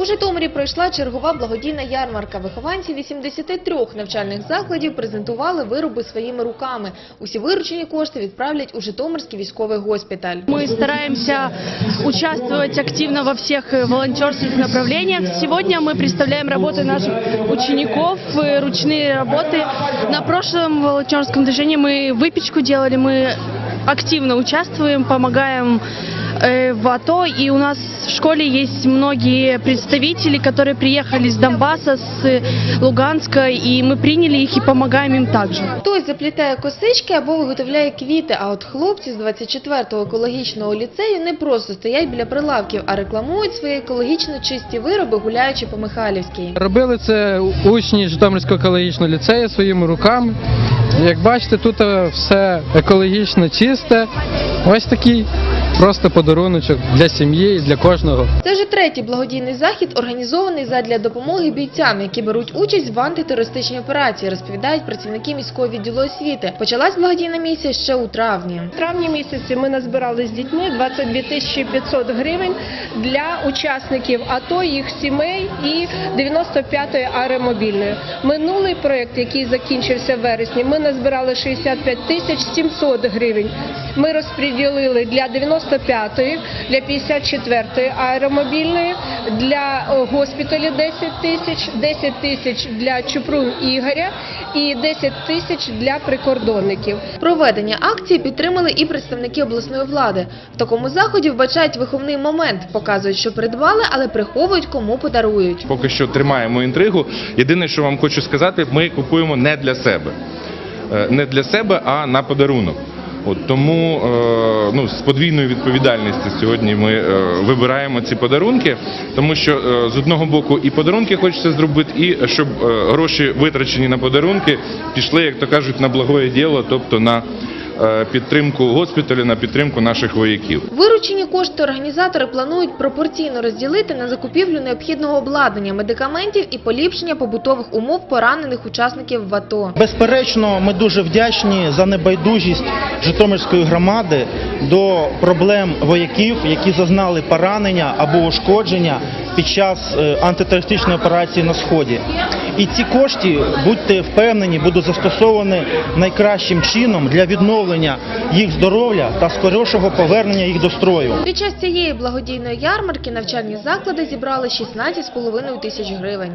У Житомирі пройшла чергова благодійна ярмарка. Вихованці 83 навчальних закладів презентували вироби своїми руками. Усі виручені кошти відправлять у Житомирський військовий госпіталь. Мы стараемся участвовать активно во всех э, волонтерских направлениях. Сегодня мы представляем работы наших учеников, э, ручные работы. На прошлом волонтерском движении мы выпечку делали, мы активно участвуем, помогаем э, в АТО. И у нас в школе есть многие представители, которые приехали с Донбасса, с э, Луганска, и мы приняли их и помогаем им также. Хтось заплітає косички або виготовляє квіти, а от хлопці з 24-го екологічного ліцею не просто стоять біля прилавків, а рекламують свої екологічно чисті вироби, гуляючи по Михайлівській. Робили це учні Житомирського екологічного ліцею своїми руками. Як бачите, тут е, все екологічно чисте. Ось такий просто подаруночок для сім'ї і для кожного. Це вже третій благодійний захід, організований задля допомоги бійцям, які беруть участь в антитерористичній операції, розповідають працівники міського відділу освіти. Почалась благодійна місія ще у травні. В травні місяці ми назбирали з дітьми 22 тисячі 500 гривень для учасників АТО, їх сімей і 95-ї аеромобільної. Минулий проєкт, який закінчився в вересні, ми назбирали 65 тисяч 700 гривень. Ми розподілили для 95-ї, для 54-ї аеромобільної, для госпіталю 10 тисяч, 10 тисяч для Чупрун Ігоря і 10 тисяч для прикордонників. Проведення акції підтримали і представники обласної влади. В такому заході вбачають виховний момент, показують, що придбали, але приховують, кому подарують. Поки що тримаємо інтригу. Єдине, що вам хочу сказати, ми купуємо не для себе. Е, Не для себе, а на подарунок. От тому е, ну, з подвійною відповідальністю сьогодні ми е, вибираємо ці подарунки, тому що е, з одного боку і подарунки хочеться зробити, і щоб е, гроші витрачені на подарунки пішли, як то кажуть, на благое діло, тобто на підтримку госпіталю, на підтримку наших вояків. Виручені кошти організатори планують пропорційно розділити на закупівлю необхідного обладнання, медикаментів і поліпшення побутових умов поранених учасників в АТО. Безперечно, ми дуже вдячні за небайдужість Житомирської громади до проблем вояків, які зазнали поранення або ушкодження під час е, антитерористичної операції на сході. І ці кошти, будьте впевнені, будуть застосовані найкращим чином для відновлення їх здоров'я та скорішого повернення їх до строю. Під час цієї благодійної ярмарки навчальні заклади зібрали 16,5 тисяч гривень.